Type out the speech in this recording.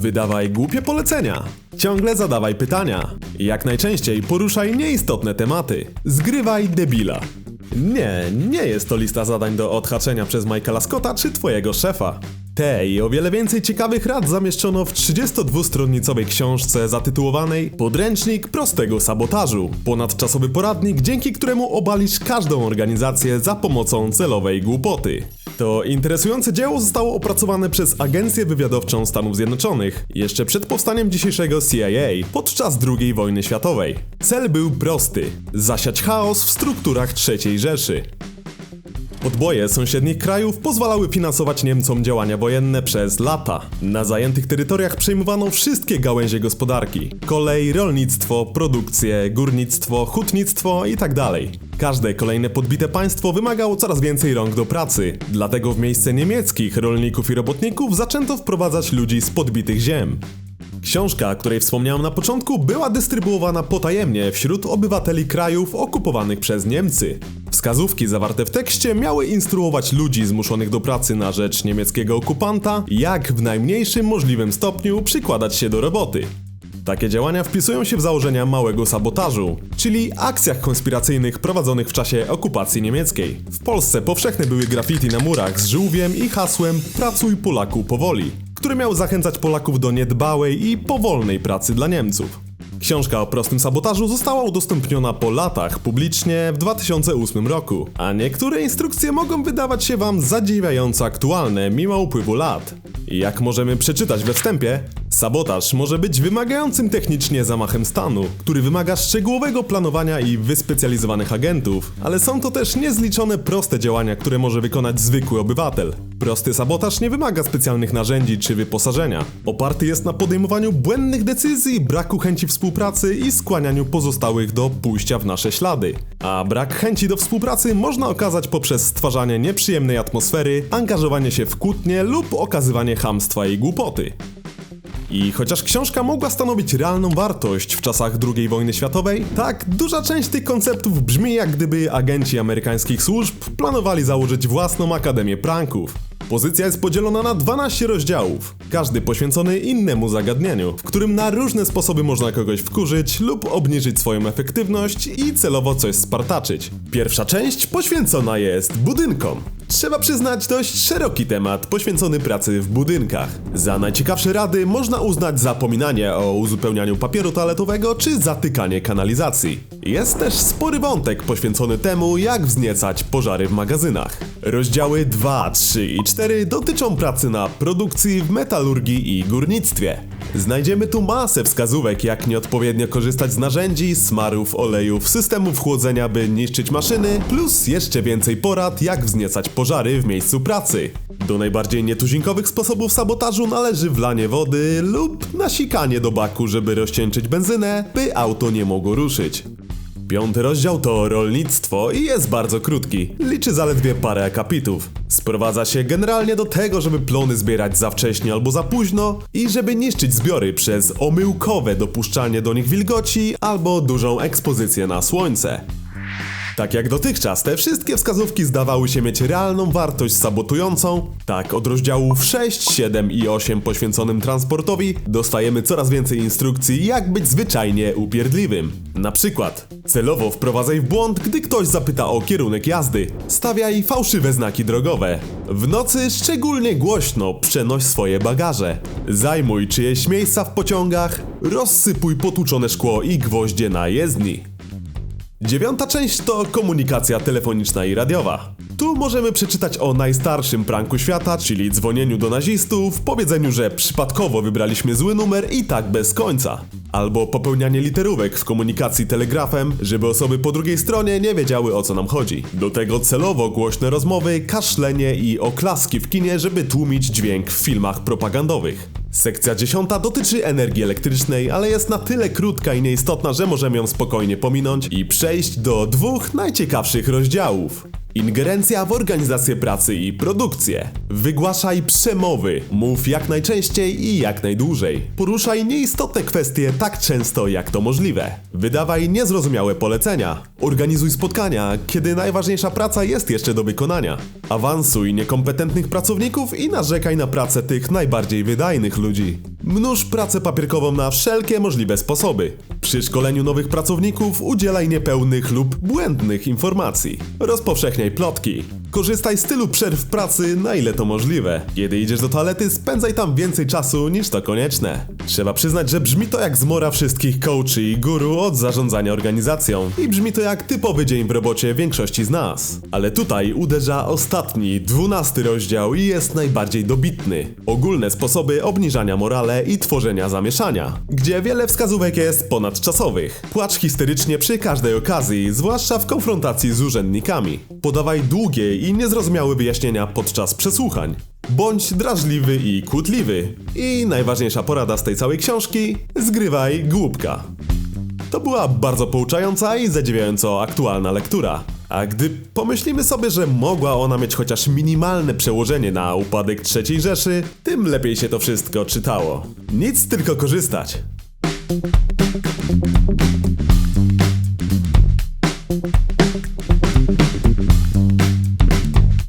Wydawaj głupie polecenia. Ciągle zadawaj pytania. Jak najczęściej poruszaj nieistotne tematy. Zgrywaj debila. Nie, nie jest to lista zadań do odhaczenia przez Michaela Scotta czy twojego szefa. Te i o wiele więcej ciekawych rad zamieszczono w 32-stronnicowej książce zatytułowanej Podręcznik prostego sabotażu. Ponadczasowy poradnik, dzięki któremu obalisz każdą organizację za pomocą celowej głupoty. To interesujące dzieło zostało opracowane przez Agencję Wywiadowczą Stanów Zjednoczonych jeszcze przed powstaniem dzisiejszego CIA podczas II wojny światowej. Cel był prosty: zasiać chaos w strukturach III Rzeszy. Podboje sąsiednich krajów pozwalały finansować Niemcom działania wojenne przez lata. Na zajętych terytoriach przejmowano wszystkie gałęzie gospodarki: kolej, rolnictwo, produkcję, górnictwo, hutnictwo itd. Każde kolejne podbite państwo wymagało coraz więcej rąk do pracy, dlatego w miejsce niemieckich rolników i robotników zaczęto wprowadzać ludzi z podbitych ziem. Książka, której wspomniałem na początku, była dystrybuowana potajemnie wśród obywateli krajów okupowanych przez Niemcy. Wskazówki zawarte w tekście miały instruować ludzi zmuszonych do pracy na rzecz niemieckiego okupanta, jak w najmniejszym możliwym stopniu przykładać się do roboty. Takie działania wpisują się w założenia małego sabotażu, czyli akcjach konspiracyjnych prowadzonych w czasie okupacji niemieckiej. W Polsce powszechne były graffiti na murach z żółwiem i hasłem Pracuj Polaku powoli, który miał zachęcać Polaków do niedbałej i powolnej pracy dla Niemców. Książka o prostym sabotażu została udostępniona po latach publicznie w 2008 roku, a niektóre instrukcje mogą wydawać się Wam zadziwiająco aktualne mimo upływu lat. Jak możemy przeczytać we wstępie, sabotaż może być wymagającym technicznie zamachem stanu, który wymaga szczegółowego planowania i wyspecjalizowanych agentów, ale są to też niezliczone proste działania, które może wykonać zwykły obywatel. Prosty sabotaż nie wymaga specjalnych narzędzi czy wyposażenia. Oparty jest na podejmowaniu błędnych decyzji, braku chęci współpracy i skłanianiu pozostałych do pójścia w nasze ślady. A brak chęci do współpracy można okazać poprzez stwarzanie nieprzyjemnej atmosfery, angażowanie się w kłótnie lub okazywanie chamstwa i głupoty. I chociaż książka mogła stanowić realną wartość w czasach II wojny światowej, tak duża część tych konceptów brzmi jak gdyby agenci amerykańskich służb planowali założyć własną akademię pranków. Pozycja jest podzielona na 12 rozdziałów, każdy poświęcony innemu zagadnieniu, w którym na różne sposoby można kogoś wkurzyć lub obniżyć swoją efektywność i celowo coś spartaczyć. Pierwsza część poświęcona jest budynkom. Trzeba przyznać dość szeroki temat poświęcony pracy w budynkach. Za najciekawsze rady można uznać zapominanie o uzupełnianiu papieru toaletowego czy zatykanie kanalizacji. Jest też spory wątek poświęcony temu, jak wzniecać pożary w magazynach. Rozdziały 2, 3 i 4 dotyczą pracy na produkcji w metalurgii i górnictwie. Znajdziemy tu masę wskazówek, jak nieodpowiednio korzystać z narzędzi, smarów, olejów, systemów chłodzenia, by niszczyć maszyny, plus jeszcze więcej porad, jak wzniecać pożary w miejscu pracy. Do najbardziej nietuzinkowych sposobów sabotażu należy wlanie wody lub nasikanie do baku, żeby rozcieńczyć benzynę, by auto nie mogło ruszyć. Piąty rozdział to rolnictwo i jest bardzo krótki. Liczy zaledwie parę akapitów. Sprowadza się generalnie do tego, żeby plony zbierać za wcześnie albo za późno i żeby niszczyć zbiory przez omyłkowe dopuszczanie do nich wilgoci albo dużą ekspozycję na słońce. Tak jak dotychczas, te wszystkie wskazówki zdawały się mieć realną wartość sabotującą, tak od rozdziałów 6, 7 i 8 poświęconym transportowi dostajemy coraz więcej instrukcji, jak być zwyczajnie upierdliwym. Na przykład, celowo wprowadzaj w błąd, gdy ktoś zapyta o kierunek jazdy. Stawiaj fałszywe znaki drogowe. W nocy szczególnie głośno przenoś swoje bagaże. Zajmuj czyjeś miejsca w pociągach. Rozsypuj potłuczone szkło i gwoździe na jezdni. Dziewiąta część to komunikacja telefoniczna i radiowa. Tu możemy przeczytać o najstarszym pranku świata, czyli dzwonieniu do nazistów, powiedzeniu, że przypadkowo wybraliśmy zły numer i tak bez końca. Albo popełnianie literówek w komunikacji telegrafem, żeby osoby po drugiej stronie nie wiedziały o co nam chodzi. Do tego celowo głośne rozmowy, kaszlenie i oklaski w kinie, żeby tłumić dźwięk w filmach propagandowych. Sekcja dziesiąta dotyczy energii elektrycznej, ale jest na tyle krótka i nieistotna, że możemy ją spokojnie pominąć i przejść do dwóch najciekawszych rozdziałów. Ingerencja w organizację pracy i produkcję. Wygłaszaj przemowy. Mów jak najczęściej i jak najdłużej. Poruszaj nieistotne kwestie tak często jak to możliwe. Wydawaj niezrozumiałe polecenia. Organizuj spotkania, kiedy najważniejsza praca jest jeszcze do wykonania. Awansuj niekompetentnych pracowników i narzekaj na pracę tych najbardziej wydajnych ludzi. Mnóż pracę papierkową na wszelkie możliwe sposoby. Przy szkoleniu nowych pracowników udzielaj niepełnych lub błędnych informacji. Rozpowszechniaj plotki. Korzystaj z tylu przerw pracy na ile to możliwe. Kiedy idziesz do toalety, spędzaj tam więcej czasu niż to konieczne. Trzeba przyznać, że brzmi to jak zmora wszystkich coachy i guru od zarządzania organizacją. I brzmi to jak typowy dzień w robocie większości z nas. Ale tutaj uderza ostatni, dwunasty rozdział i jest najbardziej dobitny. Ogólne sposoby obniżania morale i tworzenia zamieszania, gdzie wiele wskazówek jest ponadczasowych. Płacz histerycznie przy każdej okazji, zwłaszcza w konfrontacji z urzędnikami. Podawaj długie i niezrozumiałe wyjaśnienia podczas przesłuchań. Bądź drażliwy i kłótliwy. I najważniejsza porada z tej całej książki: zgrywaj głupka. To była bardzo pouczająca i zadziwiająco aktualna lektura. A gdy pomyślimy sobie, że mogła ona mieć chociaż minimalne przełożenie na upadek III Rzeszy, tym lepiej się to wszystko czytało. Nic tylko korzystać.